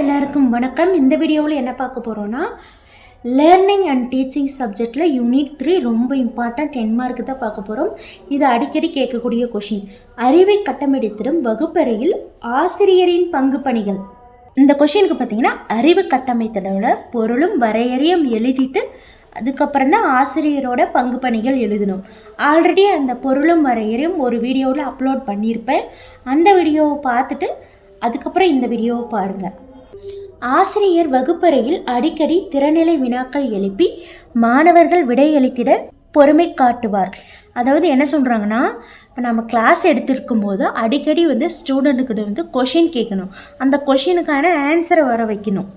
எல்லாருக்கும் வணக்கம். இந்த வீடியோவில் என்ன பார்க்க போகிறோன்னா லேர்னிங் அண்ட் டீச்சிங் சப்ஜெக்டில் யூனிட் த்ரீ ரொம்ப இம்பார்ட்டன்ட் டென் மார்க்கு தான் பார்க்க போகிறோம் இது அடிக்கடி கேட்கக்கூடிய கொஷின் அறிவை கட்டமைத்திடும் வகுப்பறையில் ஆசிரியரின் பங்கு பணிகள். இந்த கொஷினுக்கு பார்த்தீங்கன்னா அறிவு கட்டமைத்தலோட பொருளும் வரையறையும் எழுதிட்டு அதுக்கப்புறம் தான் ஆசிரியரோட பங்கு பணிகள் எழுதணும். ஆல்ரெடி அந்த பொருளும் வரையறையும் ஒரு வீடியோவில் அப்லோட் பண்ணியிருப்பேன். அந்த வீடியோவை பார்த்துட்டு அதுக்கப்புறம் இந்த வீடியோவை பாருங்கள் ஆசிரியர் வகுப்பறையில் அடிக்கடி திறநிலை வினாக்கள் எழுப்பி மாணவர்கள் விடையளித்திட பொறுமை காட்டுவார். அதாவது என்ன சொல்கிறாங்கன்னா இப்போ நம்ம கிளாஸ் எடுத்திருக்கும் போது அடிக்கடி வந்து ஸ்டூடெண்ட்டுக்கிட்ட வந்து கொஷின் கேட்கணும். அந்த கொஷினுக்கான ஆன்சரை வர வைக்கணும்.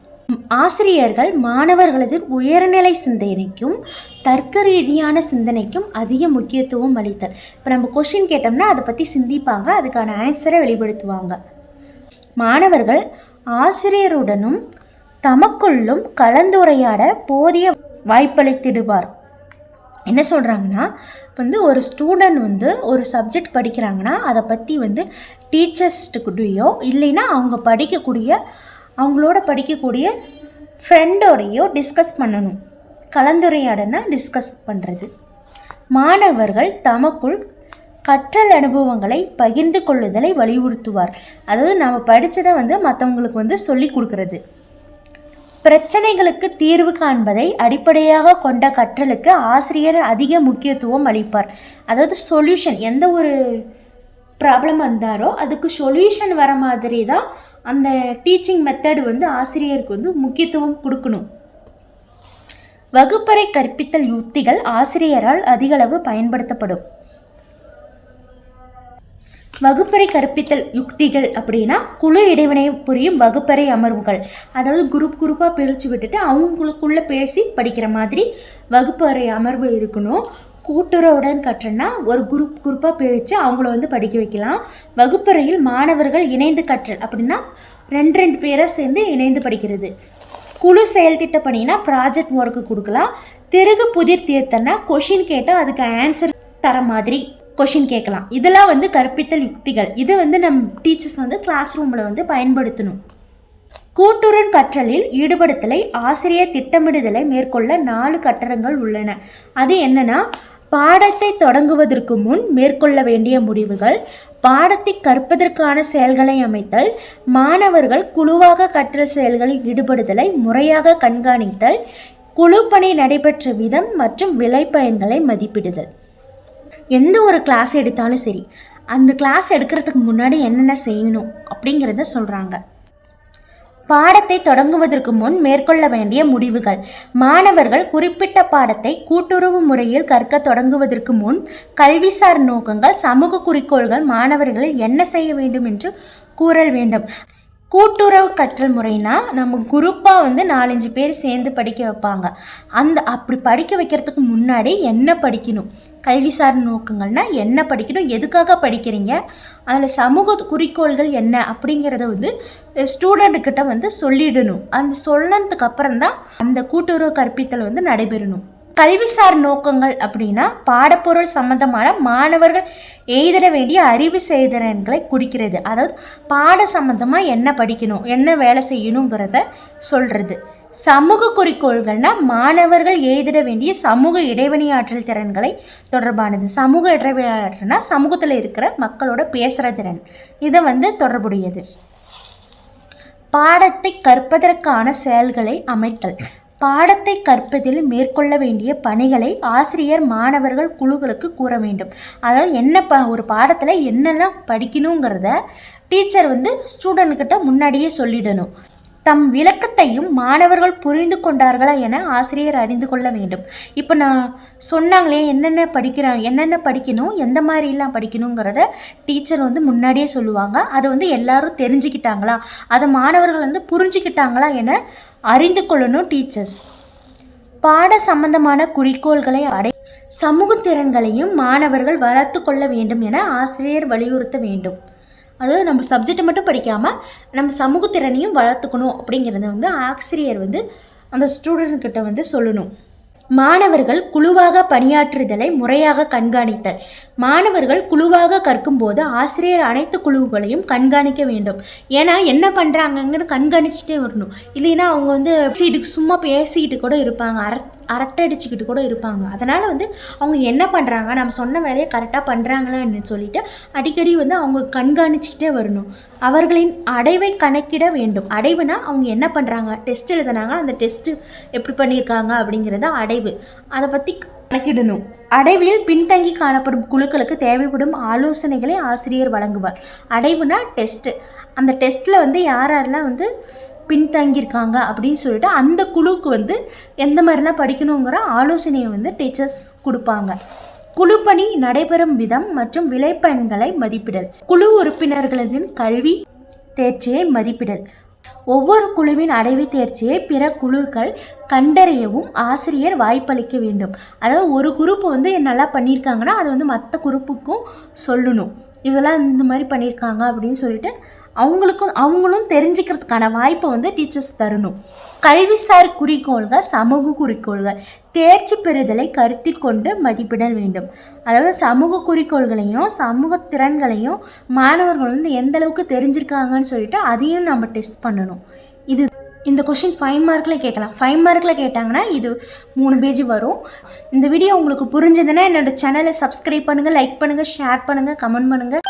ஆசிரியர்கள் மாணவர்களது உயர்நிலை சிந்தனைக்கும் தர்க்க ரீதியான சிந்தனைக்கும் அதிக முக்கியத்துவம் அளித்தல். இப்போ நம்ம கொஷின் கேட்டோம்னா அதை பற்றி சிந்திப்பாங்க அதுக்கான ஆன்சரை வெளிப்படுத்துவாங்க. மாணவர்கள் ஆசிரியருடனும் தமக்குள்ளும் கலந்துரையாட போதிய வாய்ப்பளித்திடுவார். என்ன சொல்கிறாங்கன்னா வந்து ஒரு ஸ்டூடெண்ட் வந்து ஒரு சப்ஜெக்ட் படிக்கிறாங்கன்னா அதை பற்றி வந்து டீச்சர்ஸ்ட்டுக்கிட்டேயோ இல்லைன்னா அவங்க படிக்கக்கூடிய அவங்களோட படிக்கக்கூடிய ஃப்ரெண்டோடையோ டிஸ்கஸ் பண்ணணும். கலந்துரையாடனா டிஸ்கஸ் பண்ணுறது மாணவர்கள் தமக்குள் கற்றல் அனுபவங்களை பகிர்ந்து கொள்ளுதலை வலியுறுத்துவார். அதாவது நாம் படித்ததை வந்து மற்றவங்களுக்கு வந்து சொல்லி கொடுக்கறது. பிரச்சனைகளுக்கு தீர்வு காண்பதை அடிப்படையாக கொண்ட கற்றலுக்கு ஆசிரியர் அதிக முக்கியத்துவம் அளிப்பார். அதாவது சொல்யூஷன் எந்த ஒரு ப்ராப்ளம் வந்தாரோ அதுக்கு சொல்யூஷன் வர மாதிரி தான் அந்த டீச்சிங் மெத்தடு வந்து ஆசிரியருக்கு வந்து முக்கியத்துவம் கொடுக்கணும். வகுப்பறை கற்பித்தல் யுக்திகள் ஆசிரியரால் அதிகளவு பயன்படுத்தப்படும். வகுப்பறை கற்பித்தல் யுக்திகள் அப்படின்னா குழு இடைவினை புரியும் வகுப்பறை அமர்வுகள். அதாவது குரூப் குரூப்பாக பிரித்து விட்டுட்டு அவங்களுக்குள்ளே பேசி படிக்கிற மாதிரி வகுப்பறை அமர்வு இருக்கணும். கூட்டுறவுடன் கற்றனா ஒரு குரூப் குரூப்பாக பிரித்து அவங்கள வந்து படிக்க வைக்கலாம். வகுப்பறையில் மாணவர்கள் இணைந்து கற்றல் அப்படின்னா ரெண்டு ரெண்டு பேரை சேர்ந்து இணைந்து படிக்கிறது. குழு செயல்திட்ட பணினா ப்ராஜெக்ட் ஒர்க்கு கொடுக்கலாம். திருகு புதிர் தீர்த்தன்னா கொஷின் கேட்டால் அதுக்கு ஆன்சர் தர மாதிரி கொஷின் கேட்கலாம். இதெல்லாம் வந்து கற்பித்தல் யுக்திகள். இது வந்து நம் டீச்சர்ஸ் வந்து கிளாஸ் ரூமில் வந்து பயன்படுத்தணும். கூட்டுறன் கற்றலில் ஈடுபடுத்தலை ஆசிரியர் திட்டமிடுதலை மேற்கொள்ள நாலு கட்டடங்கள் உள்ளன. அது என்னென்னா பாடத்தை தொடங்குவதற்கு முன் மேற்கொள்ள வேண்டிய முடிவுகள் பாடத்தை கற்பதற்கான செயல்களை அமைத்தல் மாணவர்கள் குழுவாக கற்றல் செயல்களில் ஈடுபடுதலை முறையாக கண்காணித்தல் குழு பணி நடைபெற்ற விதம் மற்றும் விளைபயன்களை மதிப்பிடுதல். எந்த ஒரு கிளாஸ் எடுத்தாலும் சரி அந்த கிளாஸ் எடுக்கிறதுக்கு முன்னாடி என்னென்ன செய்யணும் அப்படிங்கிறத சொல்கிறாங்க பாடத்தை தொடங்குவதற்கு முன் மேற்கொள்ள வேண்டிய முடிவுகள். மாணவர்கள் குறிப்பிட்ட பாடத்தை கூட்டுறவு முறையில் கற்க தொடங்குவதற்கு முன் கல்விசார் நோக்கங்கள் சமூக குறிக்கோள்கள் மாணவர்கள் என்ன செய்ய வேண்டும் என்று கூறல் வேண்டும். கூட்டுறவு கற்றல் முறைனா நம்ம குரூப்பாக வந்து நாலஞ்சு பேர் சேர்ந்து படிக்க வைப்பாங்க. அந்த அப்படி படிக்க வைக்கிறதுக்கு முன்னாடி என்ன படிக்கணும்? கல்விசார் நோக்கங்கள்னால் என்ன படிக்கணும்? எதுக்காக படிக்கிறீங்க? அதில் சமூக குறிக்கோள்கள் என்ன? அப்படிங்கிறத வந்து ஸ்டூடெண்ட்டுக்கிட்ட வந்து சொல்லிடணும். அந்த சொன்னதுக்கு அப்புறம் தான் அந்த கூட்டுறவு கற்பித்தல் வந்து நடைபெறணும். கல்விசார் நோக்கங்கள் அப்படின்னா பாடப்பொருள் சம்பந்தமான மாணவர்கள் எய்திட வேண்டிய அறிவு செய்திறன்களை குறிக்கிறது. அதாவது பாட சம்பந்தமாக என்ன படிக்கணும் என்ன வேலை செய்யணுங்கிறத சொல்கிறது சமூக குறிக்கோள்கள்னால் மாணவர்கள் எழுதிட வேண்டிய சமூக இடைவெளியாற்றல் திறன்களை தொடர்பானது. சமூக இடைவெளியாற்றல்னா சமூகத்தில் இருக்கிற மக்களோட பேசுகிற திறன். இதை வந்து தொடர்புடையது. பாடத்தை கற்பதற்கான செயல்களை அமைத்தல். பாடத்தை கற்பதில் மேற்கொள்ள வேண்டிய பணிகளை ஆசிரியர் மாணவர்கள் குழுக்களுக்கு கூற வேண்டும். அதாவது என்ன ப ஒரு பாடத்தில் என்னெல்லாம் படிக்கணுங்கிறத டீச்சர் வந்து ஸ்டூடெண்ட்கிட்ட முன்னாடியே சொல்லிடணும். தம் விளக்கத்தையும் மாணவர்கள் புரிந்து கொண்டார்களா என ஆசிரியர் அறிந்து கொள்ள வேண்டும். இப்போ நான் சொன்னாங்களே என்னென்ன படிக்கிறாங்க என்னென்ன படிக்கணும் எந்த மாதிரிலாம் படிக்கணுங்கிறத டீச்சர் வந்து முன்னாடியே சொல்லுவாங்க. அதை வந்து எல்லாரும் தெரிஞ்சுக்கிட்டாங்களா? அதை மாணவர்கள் வந்து புரிஞ்சுக்கிட்டாங்களா என அறிந்து கொள்ளணும் டீச்சர்ஸ் பாட சம்பந்தமான குறிக்கோள்களை அடை சமூக திறன்களையும் மாணவர்கள் வளர்த்து கொள்ள வேண்டும் என ஆசிரியர் வலியுறுத்த வேண்டும். அதாவது நம்ம சப்ஜெக்டை மட்டும் படிக்காமல் நம்ம சமூகத்திறனையும் வளர்த்துக்கணும் அப்படிங்கிறத வந்து ஆசிரியர் வந்து அந்த ஸ்டூடெண்ட்கிட்ட வந்து சொல்லணும். மாணவர்கள் குழுவாக பணியாற்றுதலை முறையாக கண்காணித்தல். மாணவர்கள் குழுவாக கற்கும்போது ஆசிரியர் அனைத்து குழுக்களையும் கண்காணிக்க வேண்டும். ஏன்னா என்ன பண்ணுறாங்கன்னு கண்காணிச்சுட்டே வரணும். இல்லைன்னா அவங்க வந்து சீட்டுக்கு சும்மா பேசிக்கிட்டு கூட இருப்பாங்க. அர அரட்டை அடிச்சுக்கிட்டு கூட இருப்பாங்க. அதனால் வந்து அவங்க என்ன பண்ணுறாங்க நம்ம சொன்ன வேலையை கரெக்டாக பண்ணுறாங்களான்னு சொல்லிட்டு அடிக்கடி வந்து அவங்க கண்காணிச்சுக்கிட்டே வரணும். அவர்களின் அடைவை கணக்கிட வேண்டும். அடைவுனா அவங்க என்ன பண்ணுறாங்க டெஸ்ட் எழுதுனாங்க. அந்த டெஸ்ட்டு எப்படி பண்ணியிருக்காங்க அப்படிங்கிறத அடைவு. அதை பற்றி கணக்கிடணும். அடைவில் பின்தங்கி காணப்படும் குழுக்களுக்கு தேவைப்படும் ஆலோசனைகளை ஆசிரியர் வழங்குவார். அடைவுனா டெஸ்ட்டு அந்த டெஸ்ட்டில் வந்து யார் யாரெல்லாம் வந்து பின்தங்கியிருக்காங்க அப்படின்னு சொல்லிட்டு அந்த குழுவுக்கு வந்து எந்த மாதிரிலாம் படிக்கணுங்கிற ஆலோசனையை வந்து டீச்சர்ஸ் கொடுப்பாங்க. குழுப்பணி நடைபெறும் விதம் மற்றும் விளைபயன்களை மதிப்பிடல். குழு உறுப்பினர்களின் கல்வி தேர்ச்சியை மதிப்பிடல். ஒவ்வொரு குழுவின் அடைவு தேர்ச்சியை பிற குழுக்கள் கண்டறியவும் ஆசிரியர் வாய்ப்பளிக்க வேண்டும். அதாவது ஒரு குரூப் வந்து நல்லா பண்ணியிருக்காங்கன்னா அதை வந்து மற்ற குரூப்புக்கும் சொல்லணும். இதெல்லாம் இந்த மாதிரி பண்ணியிருக்காங்க அப்படின்னு சொல்லிட்டு அவங்களுக்கும் அவங்களும் தெரிஞ்சுக்கிறதுக்கான வாய்ப்பை வந்து டீச்சர்ஸ் தரணும். கல்விசார் குறிக்கோள்கள் சமூக குறிக்கோள்கள் தேர்ச்சி பெறுதலை கருத்தில் கொண்டு மதிப்பிட வேண்டும். அதாவது சமூக குறிக்கோள்களையும் சமூக திறன்களையும் மாணவர்கள் வந்து எந்த அளவுக்கு தெரிஞ்சிருக்காங்கன்னு சொல்லிட்டு அதையும் நம்ம டெஸ்ட் பண்ணணும். இது இந்த கொஷின் ஃபைவ் மார்க்கில் கேட்கலாம். ஃபைவ் மார்க்கில் கேட்டாங்கன்னா இது மூணு பேஜ் வரும். இந்த வீடியோ உங்களுக்கு புரிஞ்சதுன்னா என்னோட சேனலை சப்ஸ்கிரைப் பண்ணுங்கள் லைக் பண்ணுங்கள் ஷேர் பண்ணுங்கள் கமெண்ட் பண்ணுங்கள்